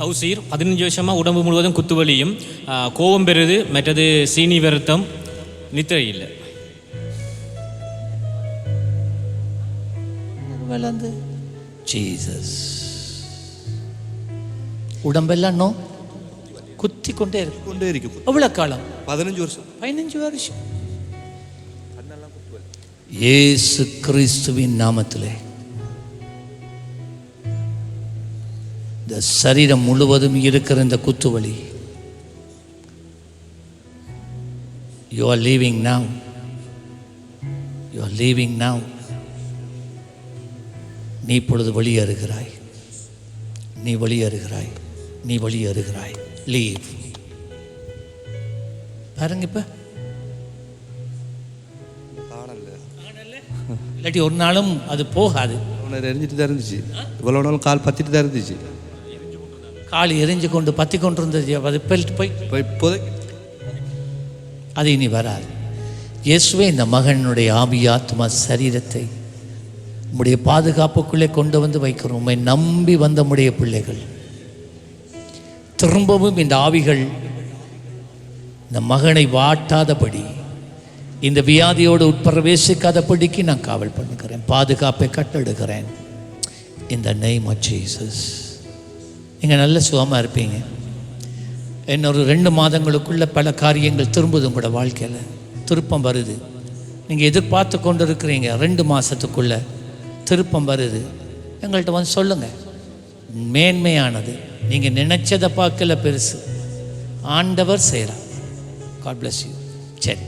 தௌசீர் பதினஞ்சு வருஷமாக உடம்பு முழுவதும் குத்துவலியும் கோபம் பெறுது மற்றது சீனி வருத்தம் நித்திரை இல்லை வளர்ந்து ஜீசஸ் உடம்பெல்லாம் நோ குத்தி கொண்டே இருக்கு. கொண்டே இருக்கு. எவ்வளோ காலம்? பதினஞ்சு வருஷம். பதினஞ்சு வருஷம். இயேசு கிறிஸ்துவின் நாமத்திலே. இந்த சரீரம் முழுவதும் இருக்கிற இந்த குத்துவலி you are leaving now you are leaving now நீ இப்பொழுது வெளியேறுகிறாய். நீ வெளியேறுகிறாய். நீ வெளியேறுகிறாய். லீவ் பாருங்க இப்போ. இல்லாட்டி ஒரு நாளும் அது போகாது. எரிஞ்சிட்டு தான் இருந்துச்சு. இவ்வளோ நாள் கால் பத்திட்டு தான் இருந்துச்சு. கால் எரிஞ்சு கொண்டு பற்றி கொண்டு இருந்தது அது போய் இப்போதைக்கு அது இனி வராது. இயேசுவே இந்த மகனுடைய ஆவியாத்மா சரீரத்தை உம்முடைய பாதுகாப்புக்குள்ளே கொண்டு வந்து வைக்கிறோம். உம்மை நம்பி வந்த உம்முடைய பிள்ளைகள். திரும்பவும் இந்த ஆவிகள் இந்த மகனை வாட்டாதபடி இந்த வியாதியோடு உட்பிரவேசிக்காதபடிக்கு நான் காவல் பண்ணுகிறேன். பாதுகாப்பை கட்டெடுக்கிறேன் இந்த நெய்ம் ஆஃப் ஜீசஸ் நீங்கள் நல்ல சுகமாக இருப்பீங்க. இன்னொரு ரெண்டு மாதங்களுக்குள்ள பல காரியங்கள் திரும்புது உங்களோட வாழ்க்கையில். திருப்பம் வருது. நீங்கள் எதிர்பார்த்து கொண்டு இருக்கிறீங்க ரெண்டு மாதத்துக்குள்ள திருப்பம் வருது. எங்கள்கிட்ட வந்து சொல்லுங்கள் மேன்மையானது. நீங்கள் நினைச்சதை பார்க்கல பெருசு. ஆண்டவர் செய்கிறார் காட் பிளஸ் யூ சரி.